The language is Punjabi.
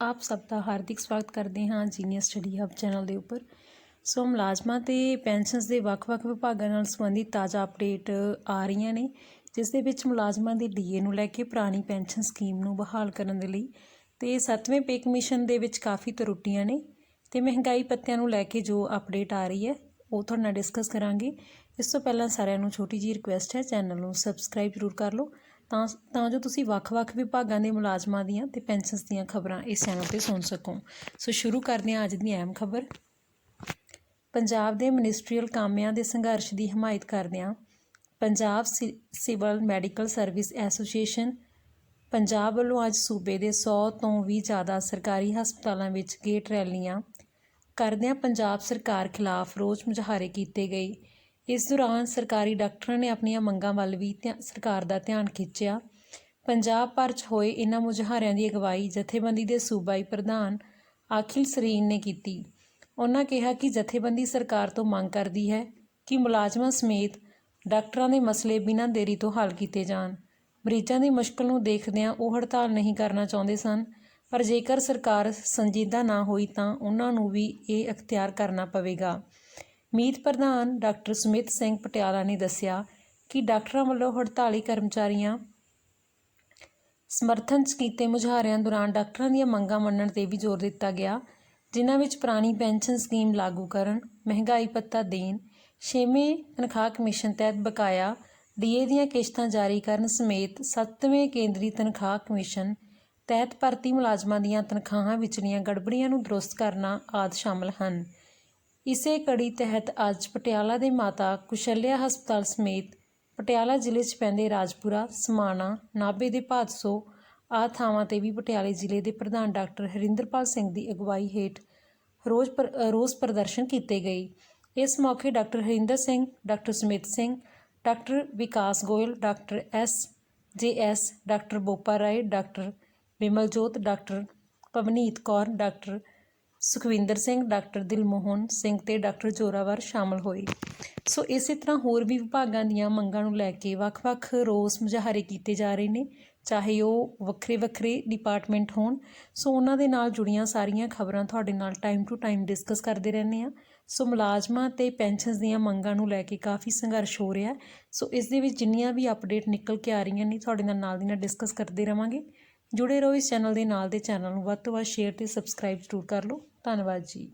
ਆਪ ਸਭ ਦਾ ਹਾਰਦਿਕ ਸਵਾਗਤ ਕਰਦੇ ਹਾਂ ਜੀਨੀਅਸ ਸਟੱਡੀ ਹਬ ਚੈਨਲ ਦੇ ਉੱਪਰ। ਸੋ ਮੁਲਾਜ਼ਮਾਂ ਤੇ ਪੈਨਸ਼ਨਸ ਦੇ ਵੱਖ-ਵੱਖ ਵਿਭਾਗਾਂ ਨਾਲ ਸੰਬੰਧਿਤ ਤਾਜ਼ਾ ਅਪਡੇਟ ਆ ਰਹੀਆਂ ਨੇ, ਜਿਸ ਦੇ ਵਿੱਚ ਮੁਲਾਜ਼ਮਾਂ ਦੀ ਡੀਏ ਨੂੰ ਲੈ ਕੇ ਪੁਰਾਣੀ ਪੈਨਸ਼ਨ ਸਕੀਮ ਨੂੰ ਬਹਾਲ ਕਰਨ ਦੇ ਲਈ ਤੇ 7ਵੇਂ ਪੇ ਕਮਿਸ਼ਨ ਦੇ ਵਿੱਚ ਕਾਫੀ ਤਰੁੱਟੀਆਂ ਨੇ ਤੇ ਮਹਿੰਗਾਈ ਪੱਤਿਆਂ ਨੂੰ ਲੈ ਕੇ ਜੋ ਅਪਡੇਟ ਆ ਰਹੀ ਹੈ, ਉਹ ਤੁਹਾਡੇ ਨਾਲ ਡਿਸਕਸ ਕਰਾਂਗੇ। ਇਸ ਤੋਂ ਪਹਿਲਾਂ ਸਾਰਿਆਂ ਨੂੰ ਛੋਟੀ ਜਿਹੀ ਰਿਕੁਐਸਟ ਹੈ, ਚੈਨਲ ਨੂੰ ਸਬਸਕ੍ਰਾਈਬ ਜ਼ਰੂਰ ਕਰ ਲਓ ਤਾਂ ਤਾਂ ਜੋ ਤੁਸੀਂ ਵੱਖ-ਵੱਖ ਵਿਭਾਗਾਂ ਦੇ ਮੁਲਾਜ਼ਮਾਂ ਦੀਆਂ ਤੇ ਪੈਨਸ਼ਨਸ ਦੀਆਂ ਖਬਰਾਂ ਇਸ ਚੈਨਲ ਤੇ ਸੁਣ ਸਕੋ। ਸੋ ਸ਼ੁਰੂ ਕਰਦੇ ਹਾਂ ਅੱਜ ਦੀ ਅਹਿਮ ਖਬਰ। ਪੰਜਾਬ ਦੇ ਮਿਨਿਸਟਰੀਅਲ ਕਾਮਿਆਂ ਦੇ ਸੰਘਰਸ਼ ਦੀ ਹਮਾਇਤ ਕਰਦਿਆਂ ਪੰਜਾਬ ਸਿ- civil medical service association Punjab ਵੱਲੋਂ ਅੱਜ ਸੂਬੇ ਦੇ 100 ਤੋਂ ਵੀ ਜ਼ਿਆਦਾ ਸਰਕਾਰੀ ਹਸਪਤਾਲਾਂ ਵਿੱਚ ਗੇਟ ਰੈਲੀਆਂ। ਕਰਦਿਆਂ ਪੰਜਾਬ ਸਰਕਾਰ ਖਿਲਾਫ ਰੋਸ ਮੁਜ਼ਾਹਰੇ ਕੀਤੇ ਗਏ। ਇਸ ਦੌਰਾਨ ਸਰਕਾਰੀ ਡਾਕਟਰਾਂ ਨੇ ਆਪਣੀਆਂ ਮੰਗਾਂ ਵੱਲ ਵੀ ਧਿਆ- ਸਰਕਾਰ ਦਾ ਧਿਆਨ ਖਿੱਚਿਆ। ਪੰਜਾਬ ਭਰ 'ਚ ਹੋਏ ਇਹਨਾਂ ਮੁਜ਼ਾਹਰਿਆਂ ਦੀ ਅਗਵਾਈ ਜਥੇਬੰਦੀ ਦੇ ਸੂਬਾਈ ਪ੍ਰਧਾਨ ਆਖਿਲ ਸਰੀਨ ਨੇ ਕੀਤੀ। ਉਹਨਾਂ ਕਿਹਾ ਕਿ ਜਥੇਬੰਦੀ ਸਰਕਾਰ ਤੋਂ ਮੰਗ ਕਰਦੀ ਹੈ ਕਿ ਮੁਲਾਜ਼ਮਾਂ ਸਮੇਤ ਡਾਕਟਰਾਂ ਦੇ ਮਸਲੇ ਬਿਨਾਂ ਦੇਰੀ ਤੋਂ ਹੱਲ ਕੀਤੇ ਜਾਣ। ਮਰੀਜ਼ਾਂ ਦੀ ਮੁਸ਼ਕਲ ਨੂੰ ਦੇਖਦਿਆਂ ਉਹ ਹੜਤਾਲ ਨਹੀਂ ਕਰਨਾ ਚਾਹੁੰਦੇ ਸਨ, ਪਰ ਜੇਕਰ ਸਰਕਾਰ ਸੰਜੀਦਾ ਨਾ ਹੋਈ ਤਾਂ ਉਹਨਾਂ ਨੂੰ ਵੀ ਇਹ ਅਖਤਿਆਰ ਕਰਨਾ ਪਵੇਗਾ। ਮੀਤ ਪ੍ਰਧਾਨ ਡਾਕਟਰ ਸੁਮਿਤ ਸਿੰਘ ਪਟਿਆਲਾ ਨੇ ਦੱਸਿਆ ਕਿ ਡਾਕਟਰਾਂ ਵੱਲੋਂ ਹੜਤਾਲੀ ਕਰਮਚਾਰੀਆਂ ਸਮਰਥਨ 'ਚ ਕੀਤੇ ਮੁਜ਼ਾਹਰਿਆਂ ਦੌਰਾਨ ਡਾਕਟਰਾਂ ਦੀਆਂ ਮੰਗਾਂ ਮੰਨਣ ਤੇ ਵੀ ਜ਼ੋਰ ਦਿੱਤਾ ਗਿਆ, ਜਿਨ੍ਹਾਂ ਵਿੱਚ ਪੁਰਾਣੀ ਪੈਨਸ਼ਨ ਸਕੀਮ ਲਾਗੂ ਕਰਨ, ਮਹਿੰਗਾਈ ਭੱਤਾ ਦੇਣ, ਛੇਵੇਂ ਤਨਖਾਹ ਕਮਿਸ਼ਨ ਤਹਿਤ ਬਕਾਇਆ ਡੀਏ ਦੀਆਂ ਕਿਸ਼ਤਾਂ ਜਾਰੀ ਕਰਨ ਸਮੇਤ ਸੱਤਵੇਂ ਕੇਂਦਰੀ ਤਨਖਾਹ ਕਮਿਸ਼ਨ ਤਹਿਤ ਭਰਤੀ ਮੁਲਾਜ਼ਮਾਂ ਦੀਆਂ ਤਨਖਾਹਾਂ ਵਿਚਲੀਆਂ ਗੜਬੜੀਆਂ ਨੂੰ ਦਰੁਸਤ ਕਰਨਾ ਆਦਿ ਸ਼ਾਮਲ ਹਨ। ਇਸੇ ਕੜੀ ਤਹਿਤ ਅੱਜ ਪਟਿਆਲਾ ਦੇ ਮਾਤਾ ਕੁਸ਼ਲਿਆ ਹਸਪਤਾਲ ਸਮੇਤ ਪਟਿਆਲਾ ਜ਼ਿਲ੍ਹੇ 'ਚ ਪੈਂਦੇ ਰਾਜਪੁਰਾ, ਸਮਾਣਾ, ਨਾਭੇ ਦੇ ਭਾਦਸੋ ਆਹ ਥਾਵਾਂ ਤੇ ਵੀ ਪਟਿਆਲੇ ਜ਼ਿਲ੍ਹੇ ਦੇ ਪ੍ਰਧਾਨ ਡਾਕਟਰ ਹਰਿੰਦਰਪਾਲ ਸਿੰਘ ਦੀ ਅਗਵਾਈ ਹੇਠ ਰੋਜ਼ ਪਰ ਰੋਜ਼ ਪ੍ਰਦਰਸ਼ਨ ਕੀਤੇ ਗਏ। ਇਸ ਮੌਕੇ doctor Harinder Singh, doctor Sumit Singh, doctor Vikas Goyal, doctor S J S, doctor Bopa Rai, doctor Bimaljot, doctor Pavneet Kaur, doctor Sukhwinder Singh, doctor Dilmohan Singh ਤੇ ਡਾਕਟਰ ਜੋਰਾਵਰ ਸ਼ਾਮਲ ਹੋਏ। ਸੋ ਇਸੇ ਤਰ੍ਹਾਂ ਹੋਰ ਵੀ ਵਿਭਾਗਾਂ ਦੀਆਂ ਮੰਗਾਂ ਨੂੰ ਲੈ ਕੇ ਵੱਖ-ਵੱਖ ਰੋਸ ਮੁਜ਼ਾਹਰੇ ਕੀਤੇ ਜਾ ਰਹੇ ਨੇ, ਚਾਹੇ ਉਹ ਵੱਖਰੇ-ਵੱਖਰੇ ਡਿਪਾਰਟਮੈਂਟ ਹੋਣ। ਸੋ ਉਹਨਾਂ ਦੇ ਨਾਲ ਜੁੜੀਆਂ ਸਾਰੀਆਂ ਖਬਰਾਂ ਤੁਹਾਡੇ ਨਾਲ ਟਾਈਮ ਟੂ ਟਾਈਮ ਡਿਸਕਸ ਕਰਦੇ ਰਹਿੰਦੇ ਆ ਸੋ ਮੁਲਾਜ਼ਮਾਂ ਤੇ ਪੈਨਸ਼ਨਸ ਦੀਆਂ ਮੰਗਾਂ ਨੂੰ ਲੈ ਕੇ ਕਾਫੀ ਸੰਘਰਸ਼ ਹੋ ਰਿਹਾ ਸੋ ਇਸ ਦੇ ਵਿੱਚ ਜਿੰਨੀਆਂ ਵੀ ਅਪਡੇਟ ਨਿਕਲ ਕੇ ਆ ਰਹੀਆਂ ਨੇ, ਤੁਹਾਡੇ ਨਾਲ ਨਾਲ ਦੀ ਨਾਲ ਡਿਸਕਸ ਕਰਦੇ ਰਵਾਂਗੇ। ਜੁੜੇ ਰਹੋ ਇਸ ਚੈਨਲ ਦੇ ਨਾਲ ਦੇ ਚੈਨਲ ਨੂੰ। ਵੱਧ ਤੋਂ ਵੱਧ ਸ਼ੇਅਰ ਤੇ ਸਬਸਕ੍ਰਾਈਬ ਜ਼ਰੂਰ ਕਰ ਲਓ। ਧੰਨਵਾਦ ਜੀ।